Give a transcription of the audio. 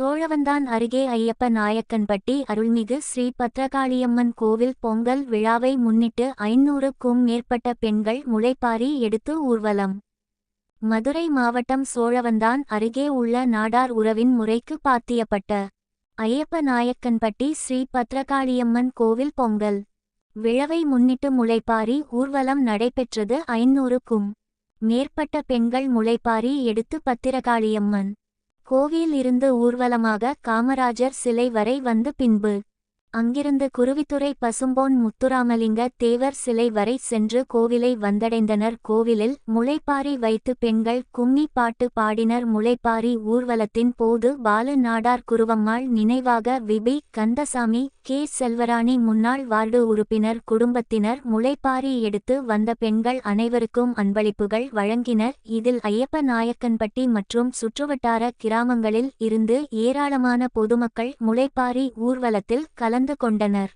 சோழவந்தான் அருகே ஐயப்ப நாயக்கன்பட்டி அருள்மிகு ஸ்ரீ பத்ரகாளியம்மன் கோவில் பொங்கல் விழாவை முன்னிட்டு ஐநூறுக்கும் மேற்பட்ட பெண்கள் முளைப்பாரி எடுத்து ஊர்வலம். மதுரை மாவட்டம் சோழவந்தான் அருகே உள்ள நாடார் உறவின் முறைக்கு பாத்தியப்பட்ட ஐயப்ப நாயக்கன்பட்டி ஸ்ரீ பத்ரகாளியம்மன் கோவில் பொங்கல் விழவை முன்னிட்டு முளைப்பாரி ஊர்வலம் நடைபெற்றது ஐநூறுக்கும் மேற்பட்ட பெண்கள் முளைப்பாரி எடுத்து பத்திரகாளியம்மன் கோவில் இருந்து ஊர்வலமாக காமராஜர் சிலை வரை வந்து பின்பு அங்கிருந்து குருவித்துறை பசும்போன் முத்துராமலிங்க தேவர் சிலை வரை சென்று கோவிலை வந்தடைந்தனர். கோவிலில் முளைப்பாரி வைத்து பெண்கள் கும்மி பாட்டு பாடினர். முளைப்பாரி ஊர்வலத்தின் போது பாலு நாடார் குருவம்மாள் நினைவாக விபி கந்தசாமி கே செல்வராணி முன்னாள் வார்டு உறுப்பினர் குடும்பத்தினர் முளைப்பாரி எடுத்து வந்த பெண்கள் அனைவருக்கும் அன்பளிப்புகள் வழங்கினர். இதில் ஐயப்ப நாயக்கன்பட்டி மற்றும் சுற்றுவட்டார கிராமங்களில் இருந்து ஏராளமான பொதுமக்கள் முளைப்பாரி ஊர்வலத்தில் கலந்து கலந்து கொண்டனர்.